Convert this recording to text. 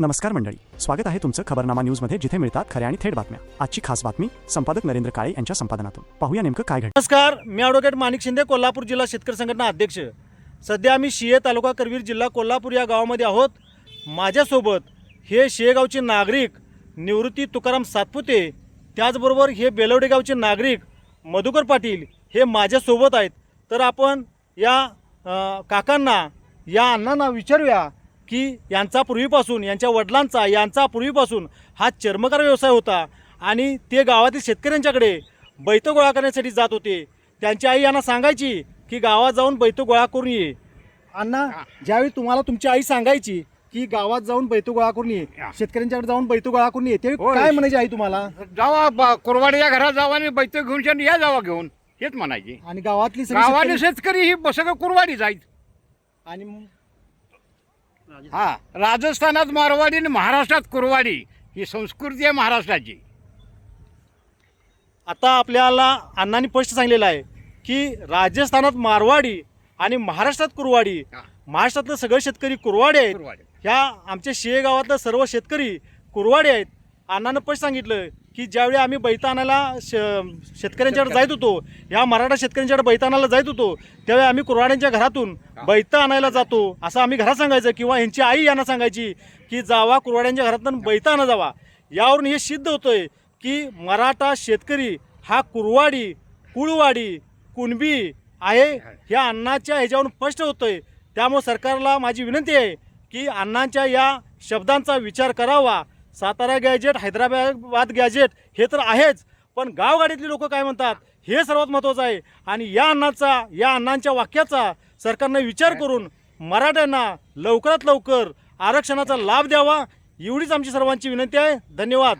नमस्कार मंडळी. स्वागत आहे तुमचं खबरनामा न्यूजमध्ये जिथे मिळतात खऱ्या आणि थेट बातम्या. आजची खास बातमी संपादक नरेंद्र काळे यांच्या संपादनातून. पाहूया नेमकं काय घडलं. नमस्कार मी ॲडव्होकेट माणिक शिंदे कोल्हापूर जिल्हा शेतकरी संघटना अध्यक्ष. सध्या आम्ही शिये तालुका करवीर जिल्हा कोल्हापूर या गावामध्ये आहोत. माझ्यासोबत हे शेगावचे नागरिक निवृत्ती तुकाराम सातपुते त्याचबरोबर हे बेलवडे गावचे नागरिक मधुकर पाटील हे माझ्यासोबत आहेत. तर आपण या काकांना या अण्णांना विचारूया. की यांचा पूर्वीपासून यांच्या वडिलांचा यांचा पूर्वीपासून हा चर्मकार व्यवसाय होता. आणि ते गावातील शेतकऱ्यांच्याकडे बैत गोळा करण्यासाठी जात होते. त्यांची आई यांना सांगायची की गावात जाऊन बैत गोळा करून ये. अण्णा ज्यावेळी तुम्हाला तुमची आई सांगायची की गावात जाऊन बैत गोळा करून ये. शेतकऱ्यांच्याकडे जाऊन बैत गोळा करून ये त्यावेळी होय. काय म्हणायची आई तुम्हाला? जावा कुरवाडीच्या घरात जावा आणि बैठ घेऊन या जावा घेऊन. हेच म्हणायची. आणि गावातली गावाने शेतकरी- ही सगळं कुरवाडी जाईल आणि हा राजस्थानात मारवाडी आणि महाराष्ट्रात कुरवाडी ही संस्कृती आहे महाराष्ट्राची आता आपल्याला अण्णांनी स्पष्ट सांगलेलं आहे की राजस्थानात मारवाडी आणि महाराष्ट्रात कुरवाडी. महाराष्ट्रातलं सगळे शेतकरी कुरवाडी आहेत. ह्या आमच्या शिये गावातलं सर्व शेतकरी कुरवाडी आहेत अण्णानं स्पष्ट सांगितलं की ज्यावेळी आम्ही बैता आणायला श शेतकऱ्यांच्याकडे जात होतो ह्या मराठा शेतकऱ्यांच्याकडे बैता आणायला जात होतो त्यावेळी आम्ही कुरवाड्यांच्या घरातून बैता आणायला जातो असं आम्ही घरात सांगायचं किंवा ह्यांची आई यांना सांगायची की जावा कुरवाड्यांच्या घरातून बैता आणा जावा. यावरून हे सिद्ध होतंय की मराठा शेतकरी हा कुरवाडी कुळवाडी कुणबी आहे ह्या अण्णाच्या ह्याच्यावरून स्पष्ट होतंय. त्यामुळे सरकारला माझी विनंती आहे की अण्णांच्या या शब्दांचा विचार करावा. सातारा गॅजेट हैदराबाद गॅजेट हे तर आहेच. पण गावगाडीतली लोक काय म्हणतात? हे सर्वात महत्त्वाचं आहे. आणि या अण्णाचा या अण्णांच्या वाक्याचा सरकारने विचार करून मराठ्यांना लवकरात लवकर आरक्षणाचा लाभ द्यावा एवढीच आमची सर्वांची विनंती आहे. धन्यवाद.